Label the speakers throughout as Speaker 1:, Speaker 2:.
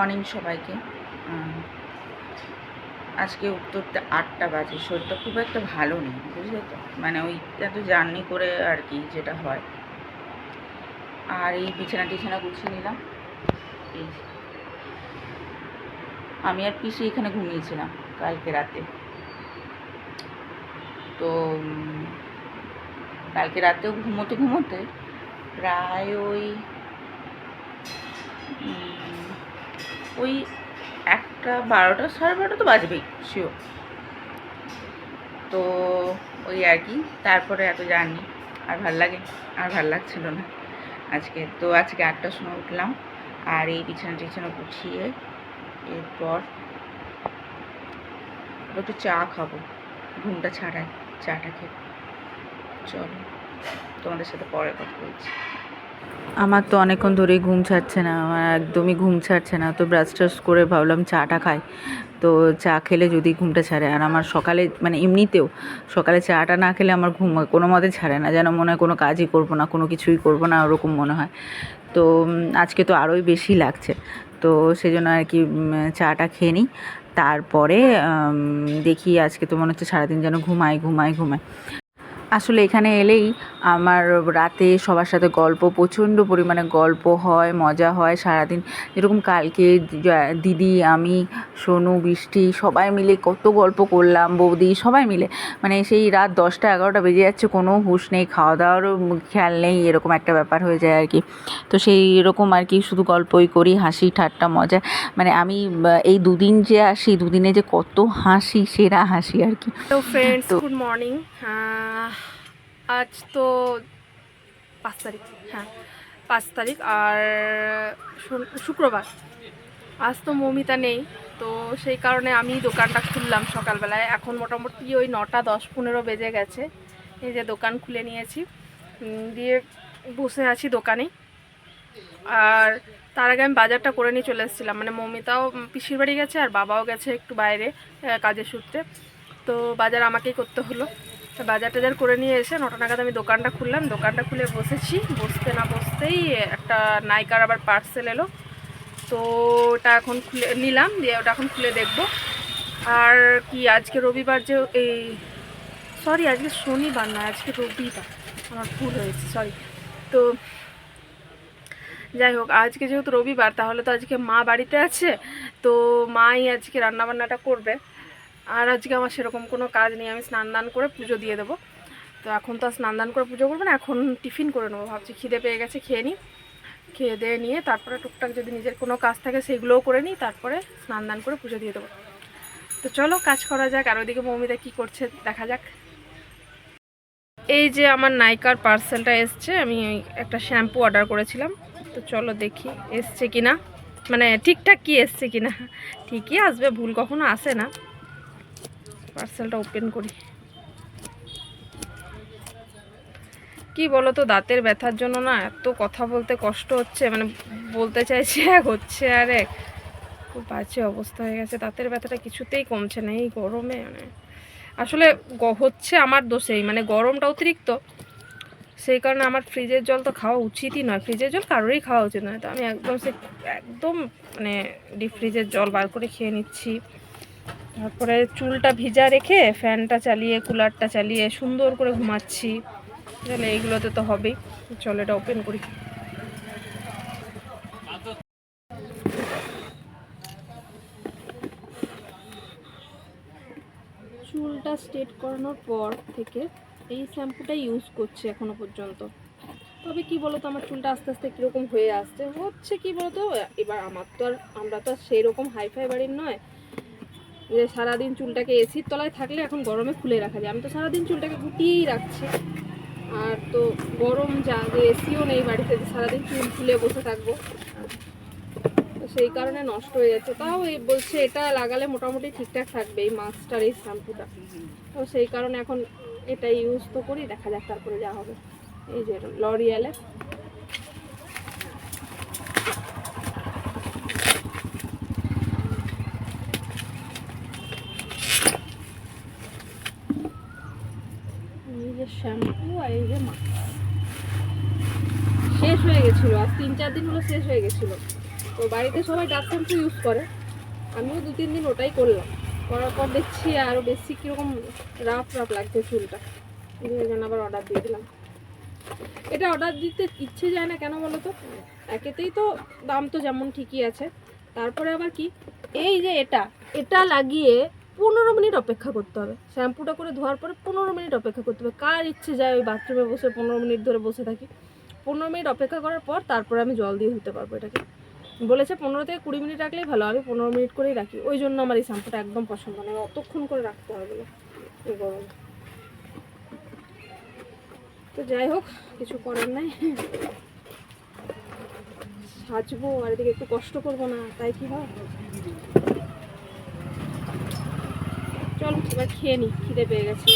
Speaker 1: Morning সবাইকে। আজকে উত্তরতে আটটা বাজে। শরীরটা খুব একটা ভালো নেই, বুঝলে তো? মানে ওই এত জার্নি করে আর কি যেটা হয়। আর এই বিছানা টিছানা গুছিয়ে নিলাম। এই আমি আর পিসি এখানে ঘুমিয়েছিলাম কালকে রাতে। তো কালকে রাতেও ঘুমোতে ঘুমোতে প্রায় ওই ওই একটা বারোটা, সাড়ে বারোটা তো বাজবেই শিওর তো ওই আর কি, তারপরে এত জার্নি, আর ভালো লাগে, আর ভালো লাগছিল না আজকে। তো আজকে আটটার সময় উঠলাম, আর এই বিছানা টিছানা গুছিয়ে এরপর একটু চা খাব, ঘুমটা ছাড়াই, চাটা খেয়ে। চলো, তোমাদের সাথে পরে কথা বলছি। আমার তো অনেকক্ষণ ধরেই ঘুম ছাড়ছে না, আমার একদমই ঘুম ছাড়ছে না। তো ব্রাশ ট্রাশ করে ভাবলাম চাটা খাই। তো চা খেলে যদি ঘুমটা ছাড়ে, আর আমার সকালে মানে এমনিতেও সকালে চাটা না খেলে আমার ঘুম কোনো মতে ছাড়ে না, যেন মনে হয় কোনো কাজই করব না, কোনো কিছুই করব না, ওরকম মনে হয়। তো আজকে তো আরোই বেশি লাগছে। তো সেই জন্য আর কি চাটা খেয়ে নিই। তারপরে দেখি আজকে তো মনে হচ্ছে সারাদিন যেন ঘুমাই ঘুমাই ঘুমাই আসলে এখানে এলেই আমার রাতে সবার সাথে গল্প প্রচণ্ড পরিমাণে গল্প হয় মজা হয় সারাদিন। যেরকম কালকে দিদি আমি সোনু বৃষ্টি সবাই মিলে কত গল্প করলাম বৌদি সবাই মিলে। মানে সেই রাত দশটা এগারোটা বেজে যাচ্ছে কোনো হুঁশ নেই খাওয়া দাওয়ারও খেয়াল নেই এরকম একটা ব্যাপার হয়ে যায় আর কি তো সেই এরকম আর কি শুধু গল্পই করি হাসি ঠাট্টা মজা। মানে আমি এই দুদিন যে আসি দুদিনে যে কত হাসি সেরা হাসি আর কি
Speaker 2: তো ফ্রেন্ডস গুড মর্নিং আজ তো পাঁচ তারিখ হ্যাঁ পাঁচ তারিখ আর শুক্রবার। আজ তো মৌমিতা নেই, তো সেই কারণে আমি দোকানটা খুললাম সকালবেলায়। এখন মোটামুটি ওই নটা দশ পনেরো বেজে গেছে। এই যে দোকান খুলে নিয়েছি। দিয়ে বসে আছি দোকানে। আর তার আগে আমি বাজারটা করে নিয়ে চলে এসেছিলাম। মানে মৌমিতাও পিসির বাড়ি গেছে আর বাবাও গেছে একটু বাইরে কাজের সূত্রে। তো বাজার আমাকেই করতে হলো। বাজার টাজার করে নিয়ে এসে নটা নাগাদ আমি দোকানটা খুললাম। দোকানটা খুলে বসেছি। বসতে না বসতেই একটা নাইকার আবার পার্সেল এলো। তো ওটা এখন খুলে নিলাম, দিয়ে ওটা এখন খুলে দেখব। আর কি, আজকে রবিবার যে এই সরি আজকে শনিবার নয় আজকে রবিবার। আমার ভুল হয়েছে সরি তো যাই হোক, আজকে যেহেতু রবিবার, তাহলে তো আজকে মা বাড়িতে আছে। তো মাই আজকে রান্নাবান্নাটা করবে। আর আজকে আমার সেরকম কোনো কাজ নেই, আমি স্নান দান করে পুজো দিয়ে দেবো। তো এখন তো আর স্নান দান করে পুজো করব না, এখন টিফিন করে নেব, ভাবছি খিদে পেয়ে গেছে, খেয়ে নিই খেয়ে দিয়ে নিয়ে তারপরে টুকটাক যদি নিজের কোনো কাজ থাকে সেগুলোও করে নিই, তারপরে স্নান দান করে পুজো দিয়ে দেবো। তো চলো কাজ করা যাক, আর ওইদিকে মৌমিতা কী করছে দেখা যাক। এই যে আমার নাইকার পার্সেলটা এসছে, আমি একটা শ্যাম্পু অর্ডার করেছিলাম। তো চলো দেখি এসছে কিনা মানে ঠিকঠাক কি এসছে কিনা। ঠিকই আসবে, ভুল কখনো আসে না। পার্সেলটা ওপেন করি। কি বলো তো দাঁতের ব্যথার জন্য না এত কথা বলতে কষ্ট হচ্ছে মানে বলতে চাইছি এক, হচ্ছে আর এক। খুব বাজে অবস্থা হয়ে গেছে, দাঁতের ব্যথাটা কিছুতেই কমছে না এই গরমে মানে। আসলে হচ্ছে আমার দোষেই মানে গরমটা অতিরিক্ত। সেই কারণে আমার ফ্রিজের জল তো খাওয়া উচিতই নয়, ফ্রিজের জল কারোরই খাওয়া উচিত নয়। তো আমি একদম সে, একদম মানে ডিপ ফ্রিজের জল বার করে খেয়ে নিচ্ছি। তারপরে চুলটা ভিজা রেখে ফ্যানটা চালিয়ে, কুলারটা চালিয়ে সুন্দর করে ঘুমাচ্ছি। তাহলে এইগুলোতে তো হবেই। চল এটা ওপেন করি। চুলটা স্ট্রেট করানোর পর থেকে এই শ্যাম্পুটা ইউজ করছি এখনও পর্যন্ত। তবে কি বলতো, আমার চুলটা আস্তে আস্তে কীরকম হয়ে আসছে? হচ্ছে কি বলতো, এবার আমার তো আর আমরা তো আর সেই রকম হাইফাই বাড়ির নয়। যে সারাদিন চুলটাকে এসির তলায় থাকলে এখন গরমে খুলে রাখা যায়। আমি তো সারাদিন চুলটাকে গুটিয়েই রাখছি। আর তো গরম যা, যে এসিও নেই বাড়িতে, যে সারাদিন চুল খুলে বসে থাকব। তো সেই কারণে নষ্ট হয়ে যাচ্ছে। তাও এই বলছে এটা লাগালে মোটামুটি ঠিকঠাক থাকবে এই মাস্টার এই শ্যাম্পুটা। তো সেই কারণে এখন এটা ইউজ তো করি, দেখা যাক তারপরে যা হবে। এই যে লরিয়ালের এই যে শ্যাম্পু আর এই যে মাস্ক শেষ হয়ে গেছিল, আজ তিন চার দিন হলো শেষ হয়ে গেছিল। তো বাড়িতে সবাই ডাব শ্যাম্পু ইউজ করে। আমিও দু তিন দিন ওটাই করলাম। করার পর দেখছি আরও বেশি কীরকম রাফ রাফ লাগছে চুলটা। এই জন্য আবার অর্ডার দিয়ে দিলাম। এটা অর্ডার দিতে ইচ্ছে যায় না কেন বলো তো একেতেই তো দাম তো যেমন ঠিকই আছে। তারপরে আবার কি? এই যে এটা এটা লাগিয়ে পনেরো মিনিট অপেক্ষা করতে হবে। শ্যাম্পুটা করে ধোয়ার পরে পনেরো মিনিট অপেক্ষা করতে হবে। কার ইচ্ছে যায় ওই বাথরুমে বসে পনেরো মিনিট ধরে বসে থাকি। পনেরো মিনিট অপেক্ষা করার পর তারপরে আমি জল দিয়ে ধুতে পারব এটাকে। বলেছে পনেরো থেকে কুড়ি মিনিট রাখলেই ভালো, আমি পনেরো মিনিট করেই রাখি। ওই জন্য আমার এই শ্যাম্পুটা একদম পছন্দ নয় অতক্ষণ করে রাখতে হবে না এই গরমে। তো যাই হোক, কিছু করার নাই। সাজবো, আর এদিকে একটু কষ্ট করব না, তাই কি হয়? চল এবার খেয়ে নি, খিদে পেয়ে গেছে।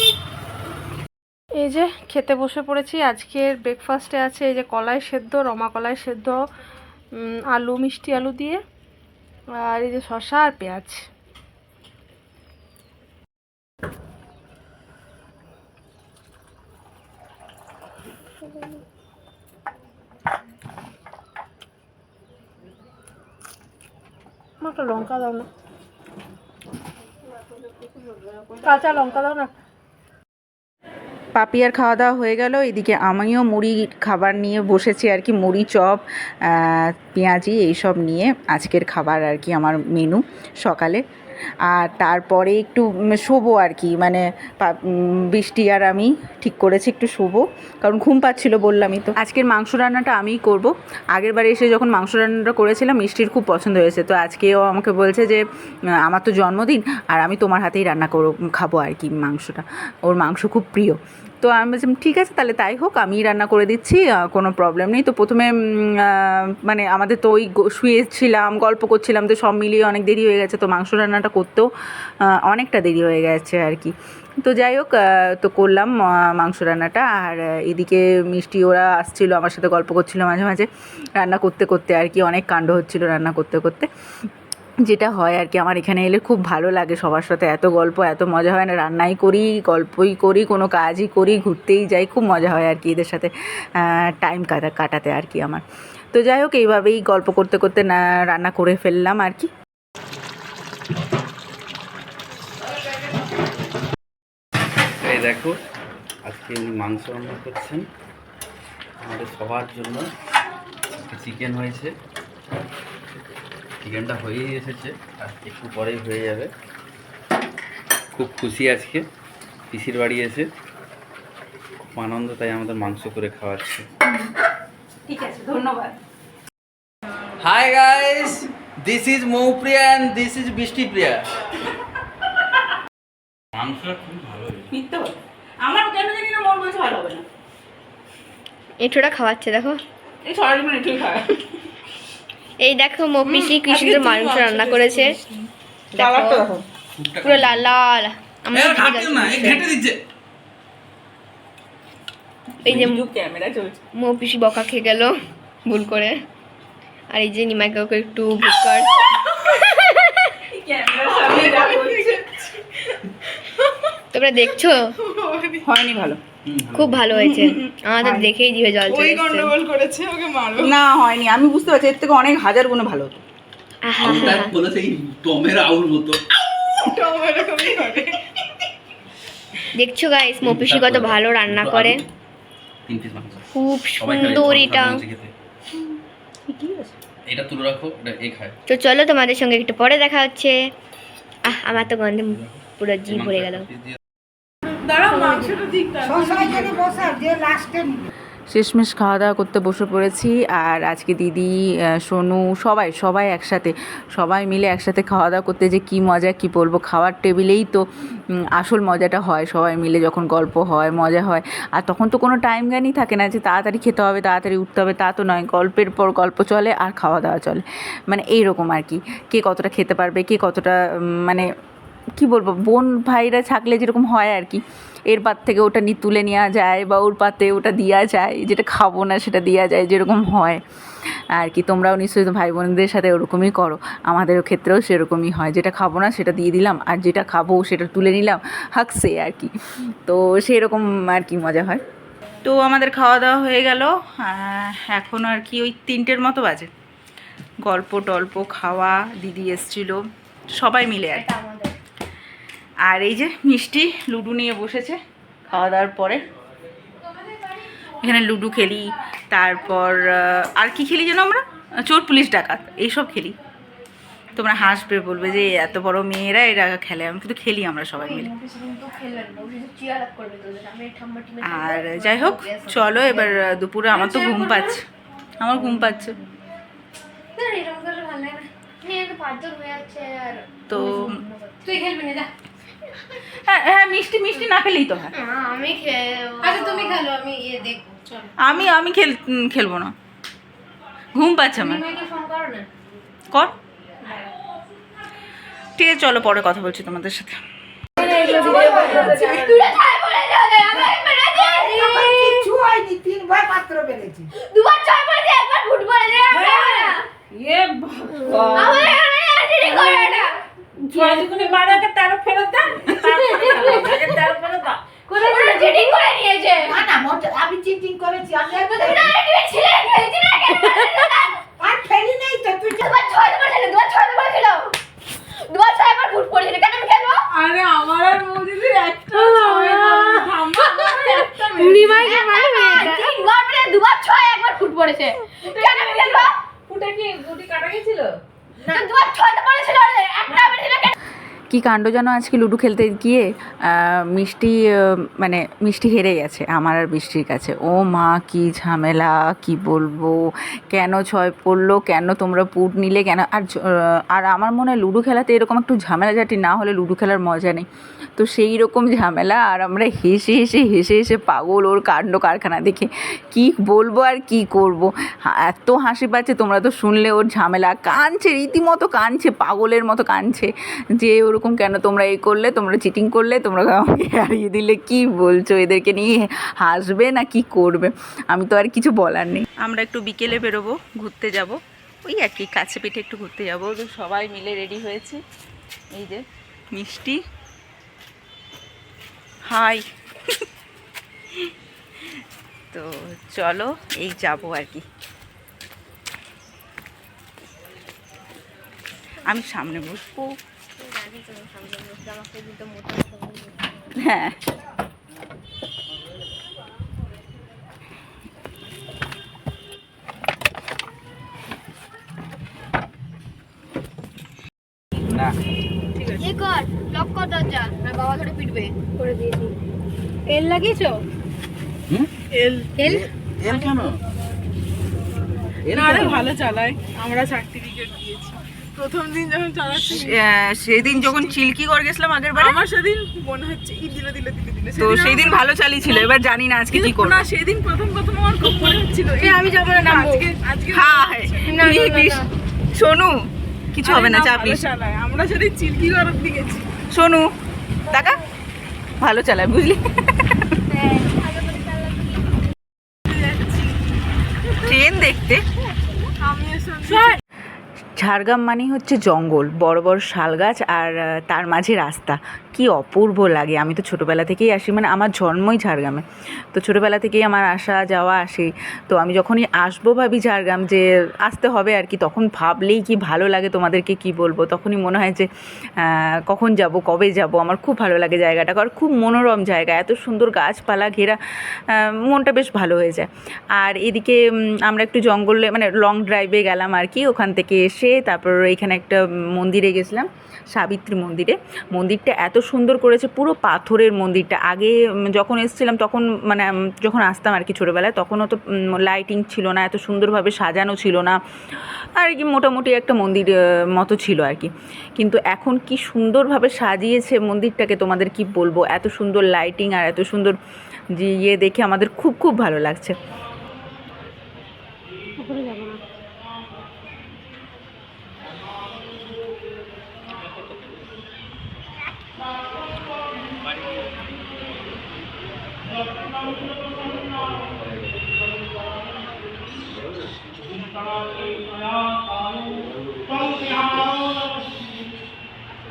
Speaker 2: এই যে খেতে বসে পড়েছি আজকের ব্রেকফাস্টে আছে এই যে কলাই সেদ্ধ, রমা কলাই সেদ্ধ আলু, মিষ্টি আলু দিয়ে, আর এই যে শসা আর পেঁয়াজ। লঙ্কা দাও না। কাঁচা লঙ্কা দাও না।
Speaker 1: পাপিয়ার খাওয়া দাওয়া হয়ে গেল। এদিকে আমিও মুড়ি খাবার নিয়ে বসেছি আর কি, মুড়ি, চপ পেঁয়াজি, এইসব নিয়ে আজকের খাবার আর কি আমার মেনু সকালে। আর তারপরে একটু শোবো আর কি। মানে বৃষ্টি আর আমি ঠিক করেছি একটু শোবো। কারণ ঘুম পাচ্ছিলো বললামই তো। আজকের মাংস রান্নাটা আমিই করব। আগের বারে এসে যখন মাংস রান্নাটা করেছিলাম, মিষ্টির খুব পছন্দ হয়েছে। তো আজকেও আমাকে বলছে যে আমার তো জন্মদিন, আর আমি তোমার হাতেই রান্না করো, খাব আর কি মাংসটা। ওর মাংস খুব প্রিয়। তো আমি বলছিলাম ঠিক আছে, তাহলে তাই হোক, আমিই রান্না করে দিচ্ছি কোনো প্রবলেম নেই। তো প্রথমে মানে আমাদের তো ওই শুয়েছিলাম, গল্প করছিলাম, তো সব মিলিয়ে অনেক দেরি হয়ে গেছে, তো মাংস রান্নাটা করতেও অনেকটা দেরি হয়ে গেছে আর কি। তো যাই হোক তো করলাম মাংস রান্নাটা, আর এদিকে মিষ্টি ওরা আসছিল, আমার সাথে গল্প করছিল মাঝে মাঝে, রান্না করতে করতে আর কি, অনেক কাণ্ড হচ্ছিল রান্না করতে করতে। যেটা হয় আর কি, আমার এখানে এলে খুব ভালো লাগে সবার সাথে। এত গল্প, এত মজা হয় না, রান্নাই করি, গল্পই করি, কোনো কাজই করি, ঘুরতেই যাই, খুব মজা হয় আর কি এদের সাথে টাইম কাটা, কাটাতে আর কি আমার। তো যাই হোক, এইভাবেই গল্প করতে করতে না, রান্না করে ফেললাম আর কি।
Speaker 3: দেখো, আজকে মাংস রান্না করছেন। আমাদের সবার জন্য চিকেন হয়েছে। চিকেনটা হয়েই এসেছে আর একটু পরেই হয়ে যাবে। খুব খুশি আজকে পিসির বাড়ি এসে। খুব আনন্দ তাই আমাদের মাংস করে খাওয়াচ্ছে।
Speaker 1: ঠিক আছে ধন্যবাদ।
Speaker 3: Hi guys this is Moupriya and this is Brishtipriya মাংসটা খুব ভালো হয়েছে।
Speaker 1: মিথ্যে কথা। আমার কেন জানি না মন বলছে ভালো হবে না।
Speaker 4: এঁঠোটা খাওয়াচ্ছে দেখো।
Speaker 1: এই সবাই মিলে ঠিক হয়
Speaker 4: এই দেখো মপিসি কি সুন্দর মাংস রান্না করেছে। পুরো লাল লাল। এই যে
Speaker 1: চলছে।
Speaker 4: মপিসি বকা খেয়ে গেল ভুল করে। আর এই যে নিমাই কাউকে একটু ভুকার তোমরা দেখছ?
Speaker 1: হয়নি ভালো।
Speaker 4: খুব ভালো হয়েছে। আমাদের দেখেই জিভে জল চলে এসছে।
Speaker 1: না হয়নি আমি বুঝতে পারছি এর থেকে অনেক হাজার গুণে ভালো। হতো
Speaker 3: আউলটা বলে সেই টমের আউল মতো।
Speaker 4: দেখছ গাইস মপিসি কত ভালো রান্না করে। খুব সুন্দর এটা।
Speaker 3: এটা তুলে রাখো এটা খায়।
Speaker 4: তো চলো তোমাদের সঙ্গে একটু পরে দেখা হচ্ছে। আহ আমার তো গন্ধে পুরো জিভ ভরে গেল।
Speaker 1: শেষমেশ খাওয়া দাওয়া করতে বসে পড়েছি আর আজকে দিদি সোনু সবাই সবাই একসাথে সবাই মিলে একসাথে খাওয়া দাওয়া করতে যে কী মজা কী বলব খাওয়ার টেবিলেই তো আসল মজাটা হয় সবাই মিলে যখন গল্প হয় মজা হয়। আর তখন তো কোনো টাইম জ্ঞানই থাকে না যে তাড়াতাড়ি খেতে হবে তাড়াতাড়ি উঠতে হবে তা তো নয় গল্পের পর গল্প চলে আর খাওয়া দাওয়া চলে। মানে এইরকম আর কি কে কতটা খেতে পারবে কে কতটা মানে কি বলব, বোন ভাইরা থাকলে যেরকম হয় আর কি। এর পাত থেকে ওটা নিয়ে তুলে নেওয়া যায় বা ওর পাতে ওটা দেওয়া যায়, যেটা খাব না সেটা দেওয়া যায়, যেরকম হয়। আর কি, তোমরাও নিশ্চয়ই ভাই বোনদের সাথে ওরকমই করো। আমাদের ক্ষেত্রেও সেরকমই হয়। যেটা খাব না সেটা দিয়ে দিলাম, আর যেটা খাব সেটা তুলে নিলাম হাকসে আর কি। তো সেরকম আর কি মজা হয়। তো আমাদের খাওয়া দাওয়া হয়ে গেল। এখন আর কি ওই তিনটের মতো বাজে। গল্প টল্প, খাওয়া, দিদি এসছিল, সবাই মিলে আর কি। আর এই যে মিষ্টি লুডো নিয়ে বসেছে খাওয়া দাওয়ার পরে। এখানে লুডু খেলি তারপর আর কি খেলি যেন আমরা? চোর পুলিশ ডাকাত এইসব খেলি। তোমরা হাসবে বলবে যে এত বড় মেয়েরা এরা খেলে। আমি কিন্তু খেলি আমরা সবাই মিলে। আর যাই হোক চলো এবার দুপুরে আমার তো ঘুম পাচ্ছে। আমার ঘুম পাচ্ছে। তো
Speaker 2: তুই খেলবি না যা।
Speaker 1: হ্যাঁ হ্যাঁ মিষ্টি মিষ্টি না খেলেই তো হয়।
Speaker 4: আমি খেয়ে
Speaker 2: আচ্ছা তুমি খেলো আমি ইয়ে দেখব চলো।
Speaker 1: আমি আমি খেল খেলব না। ঘুম পাচ্ছে আমার।
Speaker 2: করো
Speaker 1: ঠিক আছে চলো পরে কথা বলছি তোমাদের সাথে।
Speaker 5: কিচ্ছু হয়নি তিনবার পাত্র বেড়েছি
Speaker 4: দুবার ছয় পড়েছে একবার ফুট পড়েছে
Speaker 5: এ
Speaker 4: আমাদের এখানে অ্যাসিডি করে এটা
Speaker 5: ফেরত দেন তারপরে
Speaker 4: চিটিং করে নিয়েছে?
Speaker 5: না না আমি চিটিং করেছি আমি আর
Speaker 4: তুমি না তুমি ছিলে খেলছি না
Speaker 5: আর ফেলি নাই তো তুই যা-
Speaker 4: দুবার ছয় পড়েছিল দুবার ছয় পড়েছিল দুবার ছয় একবার ফুট পড়েছিল কেন আমি খেলব
Speaker 2: আরে আমার আর মৌদিদির একটা নিমাইকে মারবে
Speaker 4: তিনবার পড়ে দুবার ছয় একবার ফুট পড়েছে কেন আমি খেলব
Speaker 5: ফুটে কি গুটি কাটা গেছিল
Speaker 4: তো দুবার ছয় তো পড়েছিল একটা পড়েছিল কেন
Speaker 1: কি কাণ্ড যেন আজকে লুডো খেলতে গিয়ে মিষ্টি মানে মিষ্টি হেরে গেছে আমার আর বৃষ্টির কাছে। ও মা, কি ঝামেলা, কি বলব? কেন ছয় পড়ল? কেন তোমরা পুট নিলে? কেন? আর আর আমার মনে হয় লুডো খেলাতে এরকম একটু ঝামেলা ঝাঁটি না হলে লুডো খেলার মজা নেই। তো সেই রকম ঝামেলা, আর আমরা হেসে হেসে হেসে হেসে পাগল ওর কাণ্ড কারখানা দেখে কি বলব আর কি করব? এত হাসি পাচ্ছে, তোমরা তো শুনলে ওর ঝামেলা। কাঁদছে, রীতিমতো কাঁদছে, পাগলের মতো কাঁদছে যে ওরকম কেন তোমরা এই করলে, তোমরা চিটিং করলে, তোমরা আমাকে হারিয়ে দিলে, কি বলছো? এদেরকে নিয়ে হাসবে না কি করবে? আমি তো আর কিছু বলার নেই। আমরা একটু বিকেলে বেরোবো, ঘুরতে যাব। ওই আর কি কাছে পিঠে একটু ঘুরতে যাব। সবাই মিলে রেডি হয়েছে। এই যে মিষ্টি। হাই তো চলো, এই যাব আর কি। আমি সামনে বসবো। হ্যাঁ।
Speaker 3: না।
Speaker 4: কর লক কর দরজা না বাবা ধরে পিটবে করে দিয়েছি।
Speaker 2: তেল লাগিয়েছো?
Speaker 3: হুম?
Speaker 2: তেল। তেল?
Speaker 3: এর কেন? এর
Speaker 2: না ভালো চালায়। আমরা সার্টিফিকেট দিয়েছি। প্রথম দিন যখন চালাচ্ছি
Speaker 1: সেদিন যখন চিল্কি করে গেছিলাম আগের বার?
Speaker 2: আমার সেদিন মনে হচ্ছে ই দিলে দিলে দিলে দিলে।
Speaker 1: তো সেই দিন ভালো চালিয়েছিল এবার জানি না আজকে কি করব।
Speaker 2: না সেদিন প্রথম প্রথম আমার খুব মনে হচ্ছিল এ আমি যাব না আজকে আজকে না, না, না।
Speaker 1: সোনু কিছু হবে না চাপ
Speaker 2: আমরা সেদিন চিল্কি করার দিকে গেছি।
Speaker 1: সোনু টাকা ভালো চালায় বুঝলি? ট্রেন দেখতে
Speaker 2: আমিও সঙ্গে
Speaker 1: ঝাড়গ্রাম মানেই হচ্ছে জঙ্গল বড় বড় শাল গাছ আর তার মাঝে রাস্তা। কি অপূর্ব লাগে। আমি তো ছোটোবেলা থেকেই আসি মানে আমার জন্মই ঝাড়গ্রামে। তো ছোটোবেলা থেকেই আমার আসা যাওয়া আসে। তো আমি যখনই আসব ভাবি ঝাড়গ্রাম যে আসতে হবে আর কি, তখন ভাবলেই কি ভালো লাগে তোমাদেরকে কি বলব? তখনই মনে হয় যে কখন যাব, কবে যাব? আমার খুব ভালো লাগে জায়গাটা আর খুব মনোরম জায়গা। এত সুন্দর গাছপালা ঘেরা মনটা বেশ ভালো হয়ে যায়। আর এদিকে আমরা একটু জঙ্গলে মানে লং ড্রাইভে গেলাম আর কি, ওখান থেকে এসে তারপর এখানে একটা মন্দিরে গেছিলাম, সাবিত্রী মন্দিরে। মন্দিরটা এত সুন্দর করেছে পুরো পাথরের মন্দিরটা। আগে যখন এসেছিলাম তখন মানে যখন আসতাম আর কি ছোটোবেলায় তখনও তো লাইটিং ছিল না, এত সুন্দরভাবে সাজানো ছিল না। আর কি মোটামুটি একটা মন্দির মতো ছিল আর কি। কিন্তু এখন কি সুন্দরভাবে সাজিয়েছে মন্দিরটাকে তোমাদের কি বলব? এত সুন্দর লাইটিং আর এত সুন্দর, যে ইয়ে দেখে আমাদের খুব খুব ভালো লাগছে।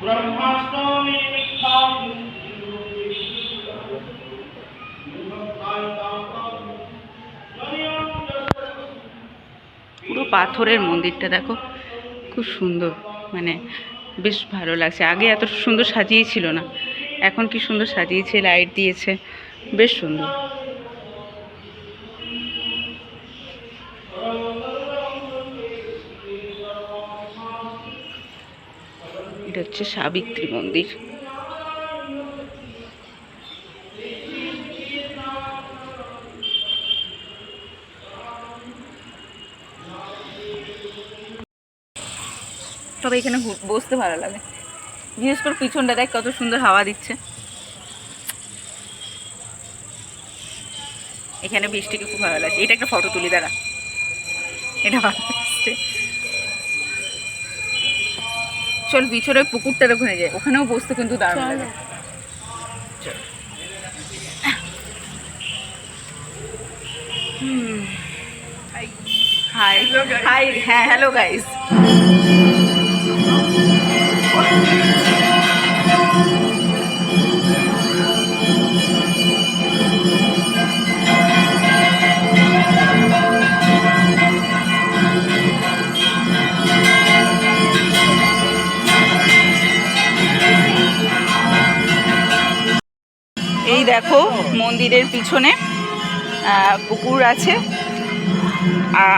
Speaker 1: পুরো পাথরের মন্দিরটা দেখো, খুব সুন্দর মানে বেশ ভালো লাগছে। আগে এত সুন্দর সাজিয়েছিল না, এখন কি সুন্দর সাজিয়েছে লাইট দিয়েছে, বেশ সুন্দর এটা হচ্ছে সাবিত্রী মন্দির। তবে এখানে বসতে ভালো লাগে। বিশেষ করে পিছনটা দেখ কত সুন্দর হাওয়া দিচ্ছে। এখানে বৃষ্টিকে খুব ভালো লাগছে। এটা একটা ফটো তুলি, দাঁড়া। এটা ভালো লাগছে। চল পিছনে পুকুরটার ওখানে যাই ওখানেও বসতে কিন্তু দারুণ লাগে। হাই। হাই হ্যাঁ হ্যালো গাইস। দেখো, মন্দিরের পিছনে পুকুর আছে।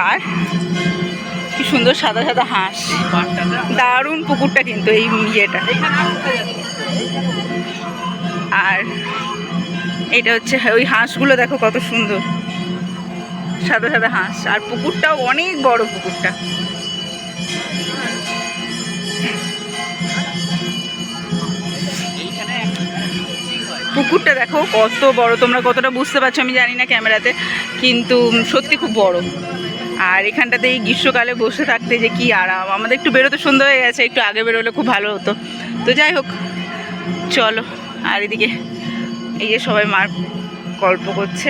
Speaker 1: আর কি সুন্দর সাদা সাদা হাঁস। দারুণ পুকুরটা কিন্তু এই ইয়েটা। আর এটা হচ্ছে, ওই হাঁসগুলো দেখো কত সুন্দর। সাদা সাদা হাঁস। আর পুকুরটাও অনেক বড় পুকুরটা। পুকুরটা দেখো কত বড়, তোমরা কতটা বুঝতে পারছ আমি জানি না ক্যামেরাতে, কিন্তু সত্যি খুব বড়। আর এখানটাতে এই গ্রীষ্মকালে বসে থাকতে যে কি আরাম, আমাদের একটু বেরোতে সুন্দর হয়ে গেছে, একটু আগে বেরোলে খুব ভালো হতো। তো যাই হোক, চলো, আর এদিকে এই যে সবাই মার গল্প করছে।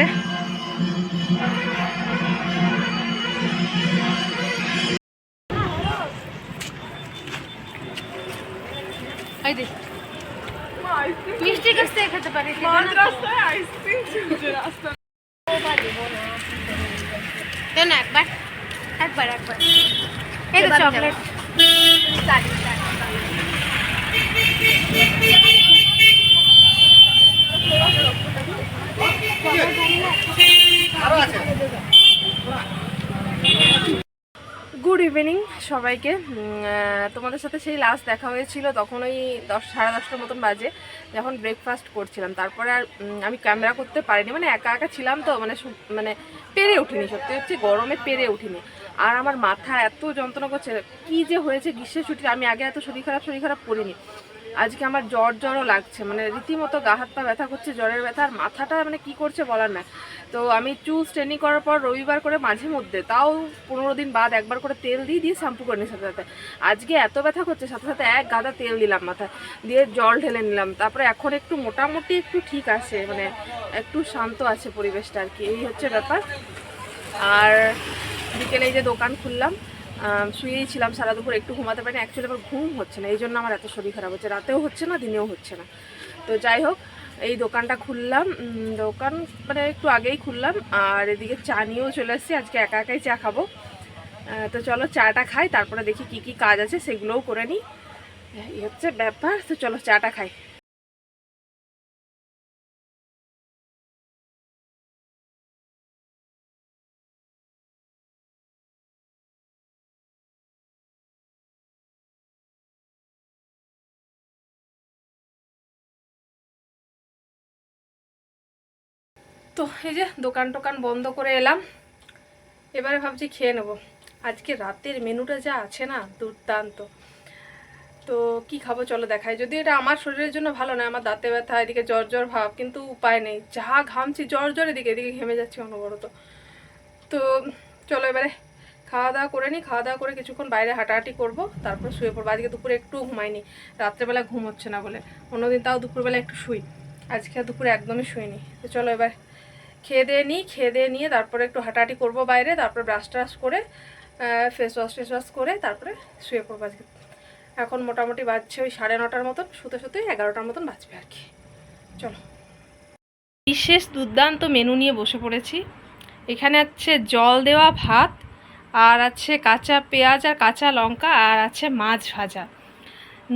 Speaker 4: কাছ থেকে খেতে পারি কেন একবার একবার একবার এই তো চকলেট
Speaker 2: গুড ইভিনিং সবাইকে। তোমাদের সাথে সেই লাস্ট দেখা হয়েছিল তখন ওই দশ, সাড়ে দশটার মতন বাজে, যখন ব্রেকফাস্ট করছিলাম। তারপরে আর আমি ক্যামেরা করতে পারিনি মানে একা একা ছিলাম তো মানে মানে পেরে উঠিনি, সত্যি হচ্ছে গরমে পেরে উঠিনি। আর আমার মাথা এত যন্ত্রণা করছে, কি যে হয়েছে, গ্রীষ্মের ছুটি আমি আগে এত শরীর খারাপ শরীর খারাপ করিনি। আজকে আমার জ্বর জ্বরও লাগছে মানে রীতিমতো গা হাত পা ব্যথা করছে, জ্বরের ব্যথা, আর মাথাটা মানে কি করছে বলার না। তো আমি চুল স্ট্রেনিং করার পর রবিবার করে মাঝে মধ্যে, তাও পনেরো দিন বাদ একবার করে তেল দিয়ে দিয়ে শ্যাম্পু করে নিই সাথে সাথে। আজকে এত ব্যথা করছে, সাথে সাথে এক গাদা তেল দিলাম মাথায়, দিয়ে জল ঢেলে নিলাম। তারপরে এখন একটু মোটামুটি একটু ঠিক আছে মানে একটু শান্ত আছে পরিবেশটা আর কি, এই হচ্ছে ব্যাপার। আর বিকেলে এই যে দোকান খুললাম শুয়েই ছিলাম সারা দুপুর, একটু ঘুমাতে পারিনি। অ্যাকচুয়ালি আমার ঘুম হচ্ছে না, এই জন্য আমার এত শরীর খারাপ হচ্ছে। রাতেও হচ্ছে না, দিনেও হচ্ছে না। তো যাই হোক, এই দোকানটা খুললাম। দোকান মানে একটু আগেই খুললাম, আর এদিকে চা নিয়েও চলে এসেছি। আজকে একা একাই চা খাব। তো চলো চাটা খাই, তারপরে দেখি কি কি কাজ আছে, সেগুলোও করে নিই। এই হচ্ছে ব্যাপার। তো চলো চাটা খাই। তো এই যে দোকান টোকান বন্ধ করে এলাম। এবারে ভাবছি খেয়ে নেব। আজকে রাতের মেনুটা যা আছে না, দুর্দান্ত। তো কি খাব চলো দেখাই। যদি এটা আমার শরীরের জন্য ভালো নয় আমার দাঁতে ব্যথা, এদিকে জ্বর জ্বর ভাব, কিন্তু উপায় নেই। যা ঘামছি, জ্বর জ্বর এদিকে এদিকে ঘেমে যাচ্ছি অনবরত তো। চলো এবারে খাওয়া দাওয়া করে নিই। খাওয়া দাওয়া করে কিছুক্ষণ বাইরে হাঁটাহাঁটি করব, তারপর শুয়ে পড়ব। আজকে দুপুরে একটু ঘুমাইনি। রাত্রেবেলা ঘুম হচ্ছে না বলে। অন্যদিন তাও দুপুরবেলা একটু শুই। আজকে দুপুরে একদমই শুইনি। তো চলো এবার খেয়ে দিয়ে নিই, খেয়ে দিয়ে নিয়ে তারপরে একটু হাঁটাহাঁটি করব বাইরে, তারপরে ব্রাশ ট্রাশ করে ফেস ওয়াশ ফেস ওয়াশ করে তারপরে শুয়ে পড়ব আজকে। এখন মোটামুটি বাজছে ওই সাড়ে নটার মতন, শুতে শুতে এগারোটার মতন বাজবে আর কি। চলো। বিশেষ দুর্দান্ত মেনু নিয়ে বসে পড়েছি। এখানে হচ্ছে জল দেওয়া ভাত, আর আছে কাঁচা পেঁয়াজ আর কাঁচা লঙ্কা, আর আছে মাছ ভাজা।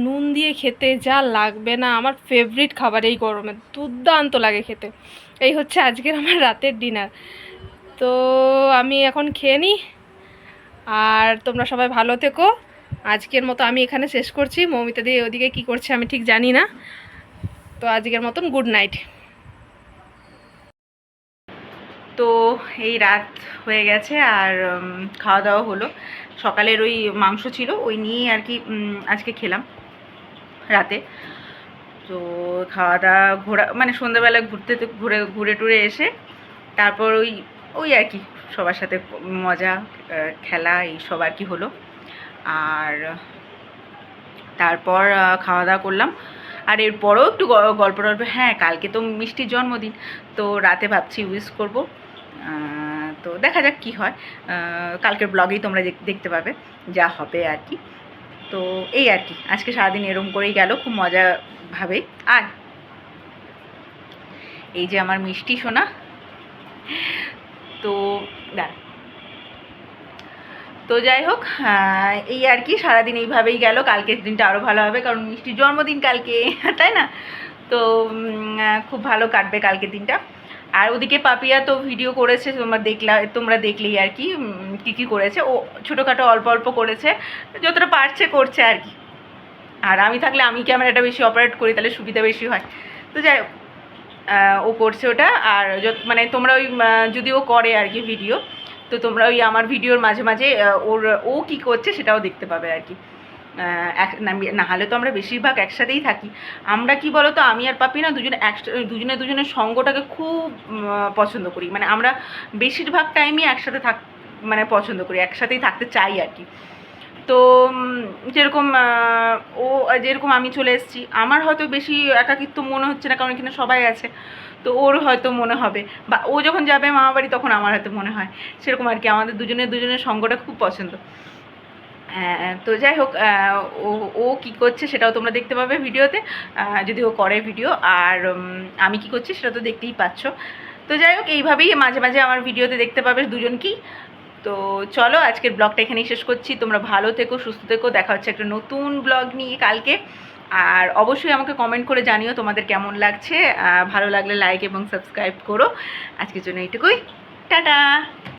Speaker 2: নুন দিয়ে খেতে যা লাগবে না, আমার ফেভারিট খাবার এই গরমে, দুর্দান্ত লাগে খেতে। এই হচ্ছে আজকের আমার রাতের ডিনার তো আমি এখন খেয়ে নিই আর তোমরা সবাই ভালো থেকো। আজকের মতো আমি এখানে শেষ করছি। মৌমিতা দিয়ে ওদিকে কী করছে আমি ঠিক জানি না। তো আজকের মতন গুড নাইট
Speaker 1: তো এই রাত হয়ে গেছে, আর খাওয়া দাওয়া হলো। সকালের ওই মাংস ছিল, ওই নিয়েই আর কি আজকে খেলাম রাতে। তো খাওয়া দাওয়া ঘোরা মানে সন্ধ্যাবেলা ঘুরতে ঘুরে ঘুরে টুরে এসে তারপর ওই ওই আর কি, সবার সাথে মজা খেলা এই সব আর কি হলো। আর তারপর খাওয়া দাওয়া করলাম। আর এরপরও একটু গল্প টল্প হ্যাঁ কালকে তো মিষ্টির জন্মদিন, তো রাতে ভাবছি উইশ করব। তো দেখা যাক কি হয়। কালকের ব্লগেই তোমরা দেখ- দেখতে পাবে, যা হবে আর কি। তো এই আর কি, আজকে সারাদিন এরম করেই গেল, খুব মজা ভাবে। আর এই যে আমার মিষ্টি সোনা। তো দাঁড়া। তো যাই হোক এই আর কি সারাদিন এইভাবেই গেল। কালকের দিনটা আরও ভালো হবে, কারণ মিষ্টির জন্মদিন কালকে, তাই না? তো খুব ভালো কাটবে কালকের দিনটা। আর ওদিকে পাপিয়া তো ভিডিও করেছে, তোমরা দেখলা, তোমরা দেখলেই আর কি কী কী করেছে। ও ছোটোখাটো অল্প অল্প করেছে, যতটা পারছে করছে আর কি। আর আমি থাকলে আমি ক্যামেরাটা বেশি অপারেট করি, তাহলে সুবিধা বেশি হয়। তো যাই ও করছে ওটা, আর মানে তোমরা ওই যদি ও করে আর কি ভিডিও তো তোমরা ওই আমার ভিডিওর মাঝে মাঝে ওর, ও কি করছে সেটাও দেখতে পাবে আর কি। এক, না- না হলে তো আমরা বেশিরভাগ একসাথেই থাকি। আমরা কি বলো তো আমি আর পাপি না দুজনে এক দুজনে দুজনের সঙ্গটাকে খুব পছন্দ করি। মানে আমরা বেশিরভাগ টাইমই একসাথে থাক মানে পছন্দ করি, একসাথেই থাকতে চাই আর কি। তো যেরকম ও যেরকম আমি চলে এসেছি, আমার হয়তো বেশি একাকিত্ব মনে হচ্ছে না, কারণ এখানে সবাই আছে, তো ওর হয়তো মনে হবে, বা ও যখন যাবে মামা বাড়ি তখন আমার হয়তো মনে হয়, সেরকম আর কি, আমাদের দুজনের দুজনের সঙ্গটা খুব পছন্দ। তো যাই হোক ও ও কী করছে সেটাও তোমরা দেখতে পাবে ভিডিওতে যদি ও করে ভিডিও, আর আমি কি করছি সেটা তো দেখতেই পাচ্ছ। তো যাই হোক, এইভাবেই মাঝে মাঝে আমার ভিডিওতে দেখতে পাবে দুজনকেই তো চলো আজকের ব্লগটা এখানেই শেষ করছি। তোমরা ভালো থেকো, সুস্থ থেকো। দেখা হচ্ছে একটা নতুন ব্লগ নিয়ে কালকে। আর অবশ্যই আমাকে কমেন্ট করে জানিও তোমাদের কেমন লাগছে। ভালো লাগলে লাইক এবং সাবস্ক্রাইব করো। আজকের জন্য এইটুকুই। টাটা!